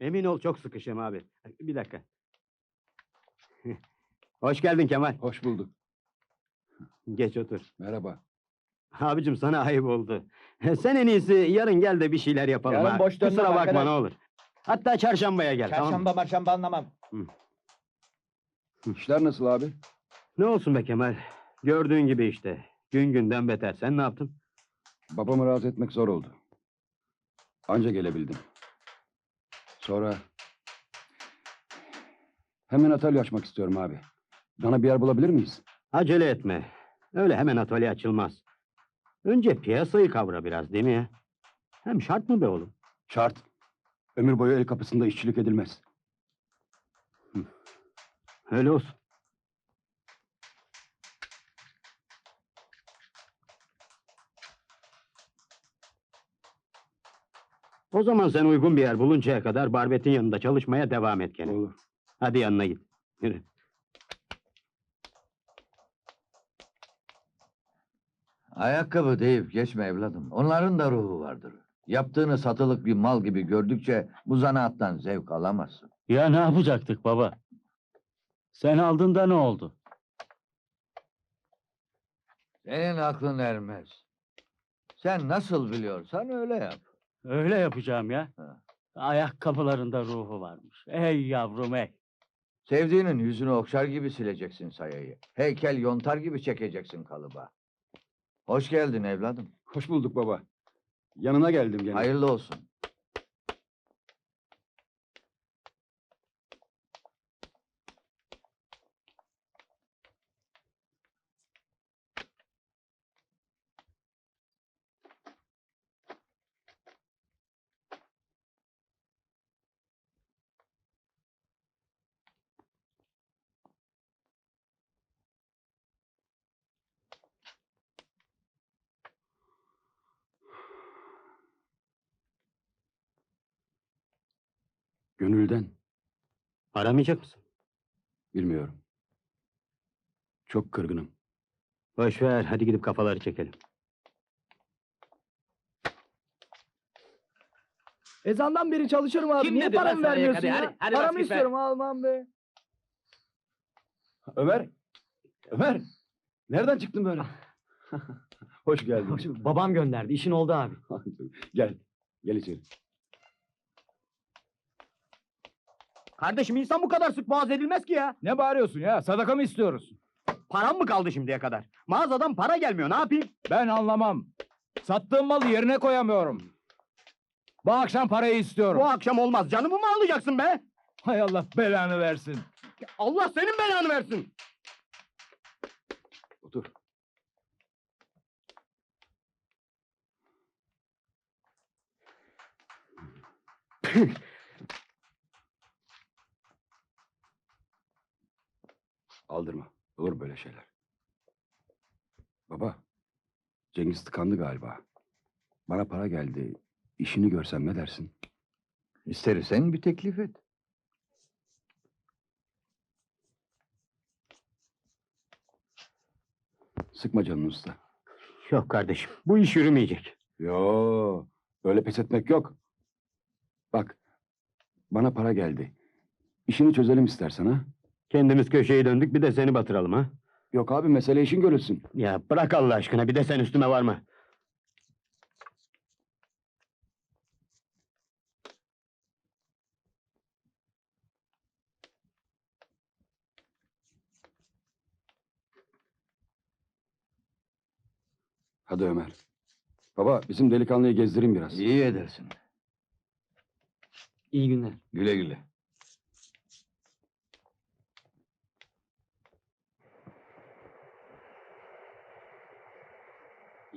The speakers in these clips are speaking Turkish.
Emin ol çok sıkışım abi. Bir dakika. Hoş geldin Kemal. Hoş bulduk. Geç otur. Merhaba. Abicim sana ayıp oldu. Sen en iyisi yarın gel de bir şeyler yapalım Yarın ha. boş dönmem Kusura bakma arkadaş. ne olur. Hatta çarşambaya gel tamam mı? Çarşamba marşamba anlamam. İşler nasıl abi? Ne olsun be Kemal. Gördüğün gibi işte. Gün günden beter. Sen ne yaptın? Babamı razı etmek zor oldu. Anca gelebildim. Sonra... Hemen atölye açmak istiyorum abi. Bana bir yer bulabilir miyiz? Acele etme. Öyle hemen atölye açılmaz. Önce piyasayı kavra biraz değil mi ya? Hem şart mı be oğlum? Şart. Ömür boyu el kapısında işçilik edilmez. Öyle olsun. O zaman sen uygun bir yer buluncaya kadar Barbet'in yanında çalışmaya devam et gene. Olur. Hadi yanına git. Yürü. Ayakkabı deyip geçme evladım. Onların da ruhu vardır. Yaptığını satılık bir mal gibi gördükçe bu zanaattan zevk alamazsın. Ya ne yapacaktık baba? Sen aldın da ne oldu? Senin aklın ermez. Sen nasıl biliyorsan öyle yap. Öyle yapacağım ya. Ha. Ayakkabılarında ruhu varmış. Ey yavrum ey. Sevdiğinin yüzünü okşar gibi sileceksin sayayı. Heykel yontar gibi çekeceksin kalıba. Hoş geldin evladım. Hoş bulduk baba. Yanına geldim gene. Hayırlı olsun. Gönülden. Aramayacak mısın? Bilmiyorum. Çok kırgınım. Boş ver. Hadi gidip kafaları çekelim. Ezandan beri çalışırım abi. Kim Niye dedi lan paramı sana vermiyorsun ya? Hadi, hadi Paramı bas git be. istiyorum almam be. Ömer. Ömer. Nereden çıktın böyle? Hoş geldin. Babam gönderdi. işin oldu abi. gel. Gel içeri. Kardeşim insan bu kadar sık boğaz edilmez ki ya. Ne bağırıyorsun ya? Sadaka mı istiyoruz? Param mı kaldı şimdiye kadar? Mağazadan para gelmiyor. Ne yapayım? Ben anlamam. Sattığım malı yerine koyamıyorum. Bu akşam parayı istiyorum. Bu akşam olmaz. Canımı mı alacaksın be? Hay Allah belanı versin. Allah senin belanı versin. Otur. Aldırma. Olur böyle şeyler. Baba. Cengiz tıkandı galiba. Bana para geldi. İşini görsem ne dersin? İstersen bir teklif et. Sıkma canını usta. Yok kardeşim. Bu iş yürümeyecek. Yo, öyle pes etmek yok. Bak, bana para geldi. İşini çözelim istersen ha. Kendimiz köşeyi döndük bir de seni batıralım ha. Yok abi mesele işin görülsün. Ya bırak Allah aşkına bir de sen üstüme varma. Hadi Ömer. Baba bizim delikanlıyı gezdireyim biraz. İyi edersin. İyi günler. Güle güle.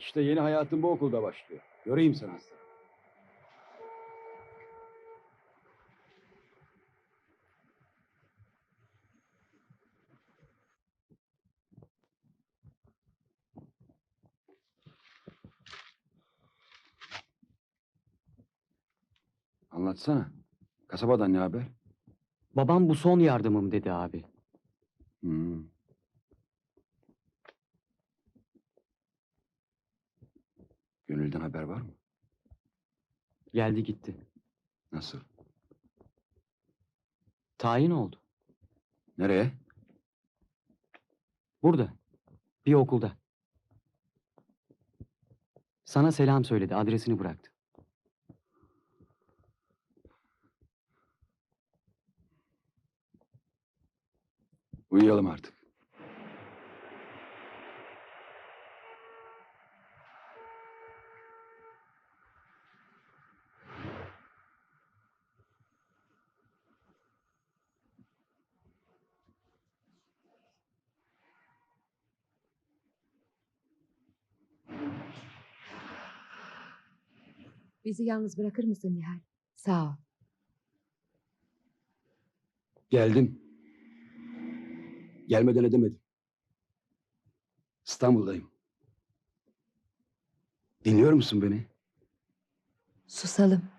İşte yeni hayatın bu okulda başlıyor. Göreyim seni aslanım. Anlatsana. Kasabadan ne haber? Babam bu son yardımım dedi abi. Hmm. Gönülden haber var mı? Geldi gitti. Nasıl? Tayin oldu. Nereye? Burada. Bir okulda. Sana selam söyledi. Adresini bıraktı. Uyuyalım artık. Bizi yalnız bırakır mısın Nihal? Sağ ol. Geldim. Gelmeden edemedim. İstanbul'dayım. Dinliyor musun beni? Susalım.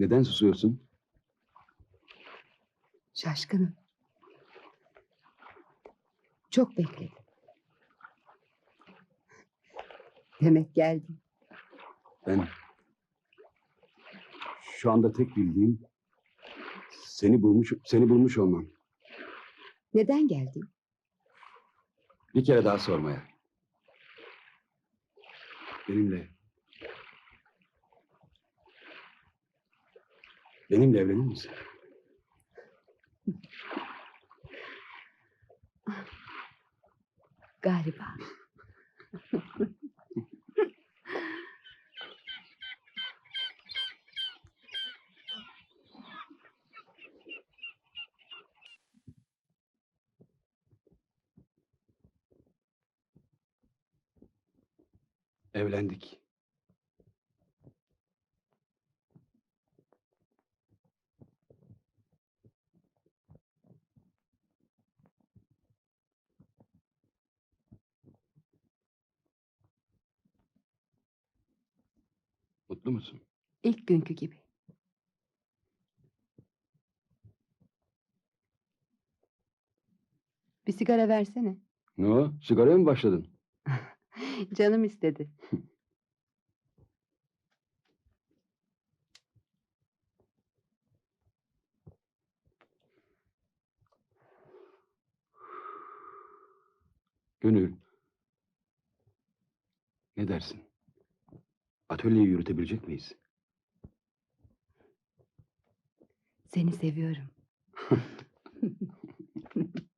Neden susuyorsun? Şaşkınım. Çok bekledim. Demek geldin. Ben şu anda tek bildiğim seni bulmuş seni bulmuş olmam. Neden geldin? Bir kere daha sormaya. Benimle benimle evlenir misin? Galiba. Evlendik. Mutlu musun? İlk günkü gibi. Bir sigara versene. Ne o? Sigaraya mı başladın? Canım istedi. Gönül. Ne dersin? Atölyeyi yürütebilecek miyiz? Seni seviyorum.